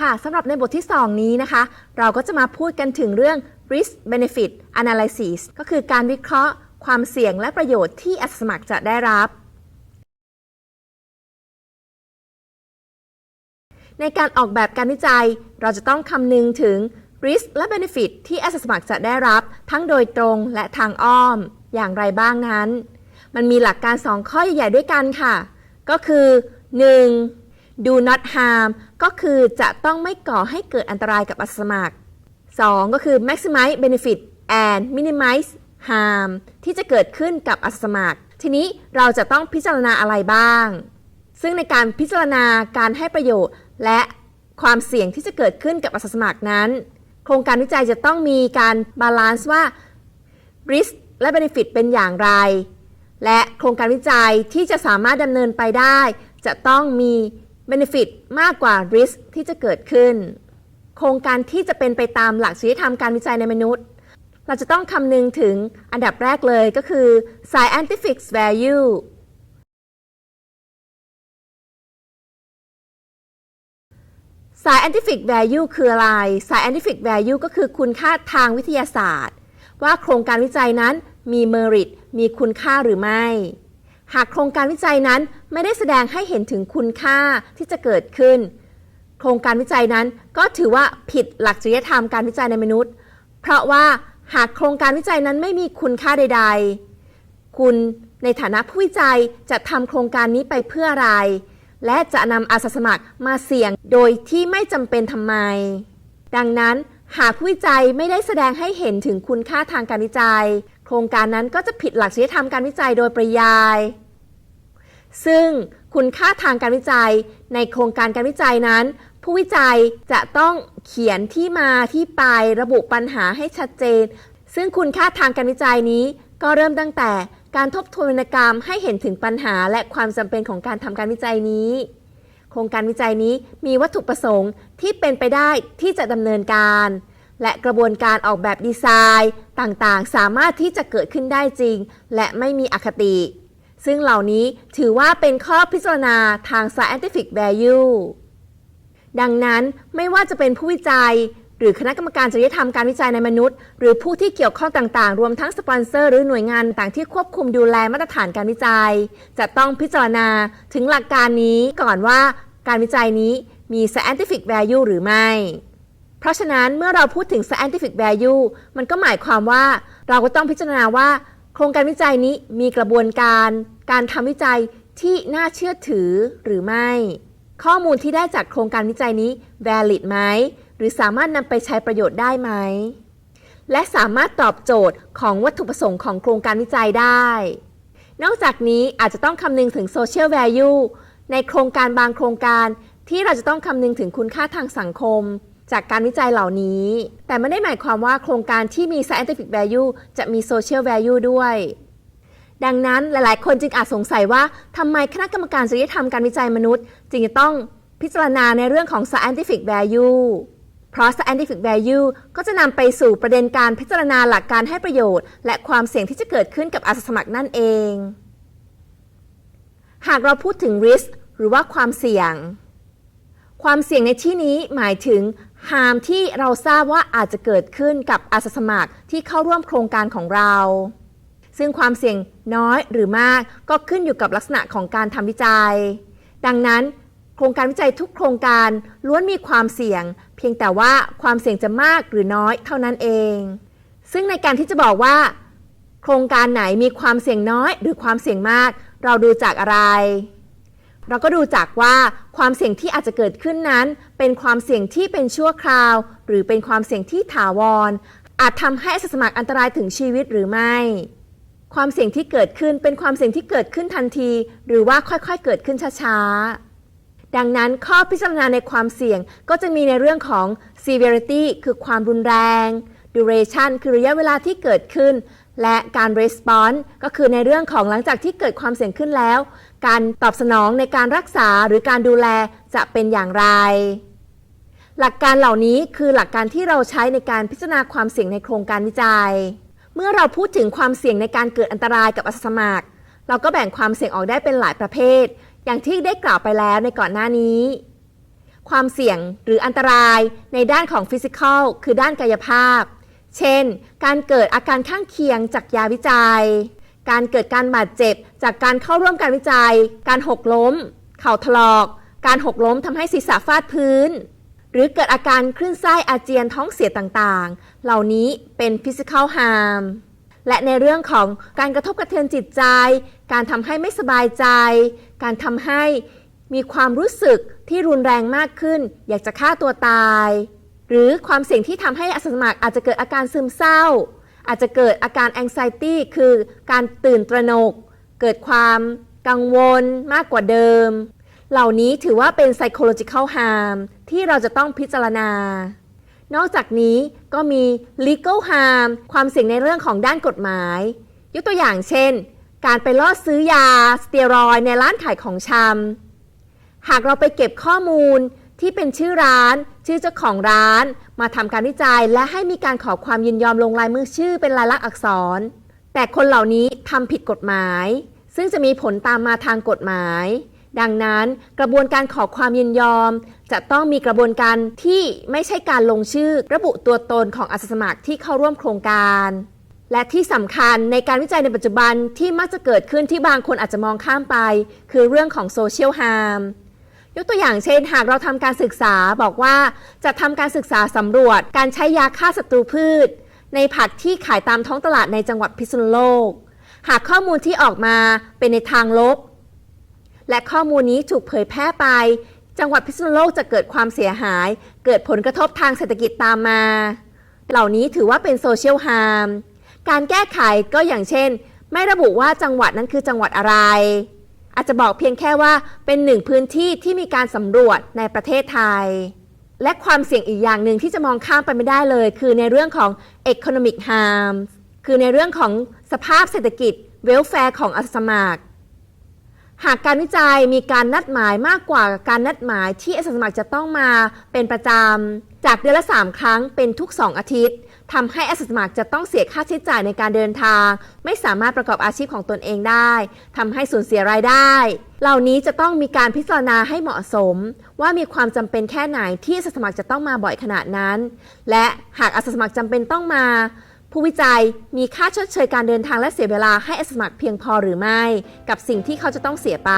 ค่ะสำหรับในบทที่ 2 นี้นะคะ เราก็จะมาพูดกันถึงเรื่อง risk benefit analysis ก็คือการวิเคราะห์ ความเสี่ยงและประโยชน์ที่อาสาสมัครจะได้รับ ในการออกแบบการวิจัย เราจะต้องคำนึงถึง risk และ benefit ที่อาสาสมัครจะได้รับ ทั้งโดยตรงและทางอ้อม อย่างไรบ้างนั้น มันมีหลักการ 2 ข้อใหญ่ๆด้วยกันค่ะ ก็คือ 1. Do not harm ก็คือจะต้องไม่ก่อให้เกิดอันตรายกับอาสาสมัคร 2 ก็คือ maximize benefit and minimize harm ที่จะเกิดขึ้นกับอาสาสมัคร ทีนี้เราจะต้องพิจารณาอะไรบ้าง ซึ่งในการพิจารณาการให้ประโยชน์ และความเสี่ยงที่จะเกิดขึ้นกับอาสาสมัครนั้น โครงการวิจัยจะต้องมีการบาลานซ์ว่า risk และ benefit เป็นอย่างไร และโครงการวิจัยที่จะสามารถดำเนินไปได้ จะต้องมี benefit มากกว่า risk ที่จะเกิดขึ้น โครงการที่จะเป็นไปตามหลักจริยธรรมการวิจัยในมนุษย์ เราจะต้องคำนึงถึงอันดับแรกเลยก็คือ scientific value scientific value คืออะไร scientific value ก็คือคุณค่าทางวิทยาศาสตร์ ว่าโครงการวิจัยนั้นมี merit มีคุณค่าหรือไม่ หากโครงการวิจัยนั้น ไม่ได้แสดงให้เห็นถึงคุณค่าที่จะเกิดขึ้น โครงการวิจัยนั้นก็ถือว่าผิดหลักจริยธรรมการวิจัยในมนุษย์ เพราะว่าหากโครงการวิจัยนั้นไม่มีคุณค่าใด ๆ คุณในฐานะผู้วิจัยจะทำโครงการนี้ไปเพื่ออะไร และจะนำอาสาสมัครมาเสี่ยงโดยที่ไม่จำเป็นทำไม ดังนั้นหากผู้วิจัยไม่ได้แสดงให้เห็นถึงคุณค่าทางการวิจัย โครงการนั้นก็จะผิดหลักจริยธรรมการวิจัยโดยปริยาย ซึ่งคุณค่าทางการวิจัยในโครงการการวิจัยนั้น ผู้วิจัยจะต้องเขียนที่มาที่ไประบุปัญหาให้ชัดเจน ซึ่งคุณค่าทางการวิจัยนี้ ก็เริ่มตั้งแต่การทบทวนวรรณกรรมให้เห็นถึงปัญหาและความจำเป็นของการทำการวิจัยนี้ โครงการวิจัยนี้มีวัตถุประสงค์ที่เป็นไปได้ที่จะดำเนินการ และกระบวนการออกแบบดีไซน์ ต่างๆ สามารถที่จะเกิดขึ้นได้จริง และไม่มีอคติ ซึ่งเหล่านี้ถือว่าเป็นข้อพิจารณาทาง scientific value ดังนั้นไม่ว่าจะเป็นผู้วิจัย หรือคณะกรรมการจริยธรรมการวิจัยในมนุษย์ หรือผู้ที่เกี่ยวข้องต่างๆ รวมทั้งสปอนเซอร์หรือหน่วยงานต่างที่ควบคุมดูแลมาตรฐานการวิจัย จะต้องพิจารณาถึงหลักการนี้ก่อนว่าการวิจัยนี้มี scientific value หรือไม่ เพราะฉะนั้นเมื่อเราพูดถึง scientific value มันก็หมายความว่าเราก็ต้องพิจารณาว่า ครงการวิจัยนี้มีกระบวนการการทำวิจัยที่น่าเชื่อถือหรือไม่ ข้อมูลที่ได้จากโครงการวิจัยนี้ valid ไหม หรือสามารถนำไปใช้ประโยชน์ได้ไหม และสามารถตอบโจทย์ของวัตถุประสงค์ของโครงการวิจัยได้ นอกจากนี้อาจจะต้องคำนึงถึง social value ในโครงการบางโครงการที่เราจะต้องคำนึงถึงคุณค่าทางสังคม จากการวิจัยเหล่านี้ แต่ไม่ได้หมายความว่าโครงการที่มี scientific value จะมี social value ด้วย ดังนั้นหลาย ๆ คนจึงอาจสงสัยว่าทำไมคณะกรรมการจริยธรรมการวิจัยมนุษย์ จึงจะต้องพิจารณาในเรื่องของ scientific value เพราะ scientific value ก็จะนำไปสู่ประเด็นการพิจารณาหลักการให้ประโยชน์ และความเสี่ยงที่จะเกิดขึ้นกับอาสาสมัครนั่นเอง หากเราพูดถึง risk หรือว่าความเสี่ยง ความเสี่ยงในที่นี้หมายถึง harm ที่เราทราบว่าอาจจะเกิดขึ้นกับอาสาสมัครที่เข้าร่วมโครงการของเรา ซึ่งความเสี่ยงน้อยหรือมากก็ขึ้นอยู่กับลักษณะของการทำวิจัย ดังนั้น โครงการวิจัยทุกโครงการล้วนมีความเสี่ยง เพียงแต่ว่าความเสี่ยงจะมากหรือน้อยเท่านั้นเอง ซึ่งในการที่จะบอกว่า โครงการไหนมีความเสี่ยงน้อย หรือความเสี่ยงมาก เราดูจากอะไร เราก็ดูจากว่าความเสี่ยงที่อาจจะเกิดขึ้นนั้น เป็นความเสี่ยงที่เป็นชั่วคราว หรือเป็นความเสี่ยงที่ถาวร อาจทำให้อาสาสมัครอันตรายถึงชีวิตหรือไม่ ความเสี่ยงที่เกิดขึ้นเป็นความเสี่ยงที่เกิดขึ้นทันที หรือว่าค่อยๆเกิดขึ้นช้าๆ ดังนั้นข้อพิจารณาในความเสี่ยงก็จะมีในเรื่องของ severity คือความรุนแรง duration คือระยะเวลาที่เกิดขึ้น และการ response ก็คือในเรื่องของหลังจากที่เกิดความเสี่ยงขึ้นแล้ว การตอบสนองในการรักษาหรือการดูแลจะเป็นอย่างไร หลักการเหล่านี้คือหลักการที่เราใช้ในการพิจารณาความเสี่ยงในโครงการวิจัย เมื่อเราพูดถึงความเสี่ยงในการเกิดอันตรายกับอาสาสมัคร เราก็แบ่งความเสี่ยงออกได้เป็นหลายประเภท อย่างที่ได้กล่าวไปแล้วในก่อนหน้านี้ ความเสี่ยงหรืออันตรายในด้านของฟิสิกอลคือด้านกายภาพ เช่น การเกิดอาการข้างเคียงจากยาวิจัย การเกิดการบาดเจ็บ จากการเข้าร่วมการวิจัย การหกล้ม เข่าถลอก การหกล้มทำให้ศีรษะฟาดพื้น หรือเกิดอาการคลื่นไส้อาเจียนท้องเสียต่างๆ เหล่านี้เป็น physical harm และในเรื่องของการกระทบกระเทือนจิตใจ การทำให้ไม่สบายใจ การทำให้มีความรู้สึกที่รุนแรงมากขึ้น อยากจะฆ่าตัวตาย หรือความเสี่ยงที่ทำให้อาสาสมัครอาจจะเกิดอาการซึมเศร้า อาจจะเกิดอาการ anxiety คือการตื่นตระหนก เกิดความกังวลมากกว่าเดิม เหล่านี้ถือว่าเป็น psychological harm ที่เราจะต้องพิจารณา นอกจากนี้ก็มี legal harm ความเสี่ยงในเรื่องของด้านกฎหมาย ยกตัวอย่างเช่น การไปล่อซื้อยาสเตียรอยในร้านขายของชำหากเราไปเก็บข้อมูลที่เป็นชื่อร้าน ชื่อเจ้าของร้าน มาทำการวิจัย และให้มีการขอความยินยอมลงลายมือชื่อเป็นลายลักษณ์อักษร แต่คนเหล่านี้ทำผิดกฎหมาย ซึ่งจะมีผลตามมาทางกฎหมาย ดังนั้นกระบวนการขอความยินยอม จะต้องมีกระบวนการที่ไม่ใช่การลงชื่อ ระบุตัวตนของอาสาสมัครที่เข้าร่วมโครงการและที่สำคัญในการวิจัยในปัจจุบันที่มักจะเกิดขึ้นที่บางคนอาจจะมองข้ามไป คือเรื่องของโซเชียลฮาร์ม ยกตัวอย่างเช่น หากเราทำการศึกษาบอกว่าจะทำการศึกษาสำรวจการใช้ยาฆ่าศัตรูพืช ในผักที่ขายตามท้องตลาดในจังหวัดพิษณุโลก หากข้อมูลที่ออกมาเป็นในทางลบ และข้อมูลนี้ถูกเผยแพร่ไป จังหวัดพิษณุโลกจะเกิดความเสียหาย เกิดผลกระทบทางเศรษฐกิจตามมา เหล่านี้ถือว่าเป็นโซเชียลฮาร์มการแก้ไขก็อย่างเช่น ไม่ระบุว่าจังหวัดนั้นคือจังหวัดอะไร อาจจะบอกเพียงแค่ว่าเป็นหนึ่งพื้นที่ที่มีการสำรวจในประเทศไทย และความเสี่ยงอีกอย่างหนึ่งที่จะมองข้ามไปไม่ได้เลย คือในเรื่องของ economic harm คือในเรื่องของสภาพเศรษฐกิจ welfare ของอาสาสมัคร หากการวิจัยมีการนัดหมายมากกว่าการนัดหมายที่อาสาสมัครจะต้องมาเป็นประจำจากเดือนละ 3 ครั้งเป็นทุก 2 อาทิตย์ ทำให้อาสาสมัครจะต้องเสียค่าใช้จ่ายในการเดินทาง ไม่สามารถประกอบอาชีพของตนเองได้ทำให้สูญเสียรายได้ เหล่านี้จะต้องมีการพิจารณาให้เหมาะสม ว่ามีความจำเป็นแค่ไหนที่อาสาสมัครจะต้องมาบ่อยขนาดนั้น และหากอาสาสมัครจำเป็นต้องมา ผู้วิจัยมีค่าชดเชยการเดินทางและเสียเวลาให้อาสาสมัครเพียงพอหรือไม่ กับสิ่งที่เขาจะต้องเสียไป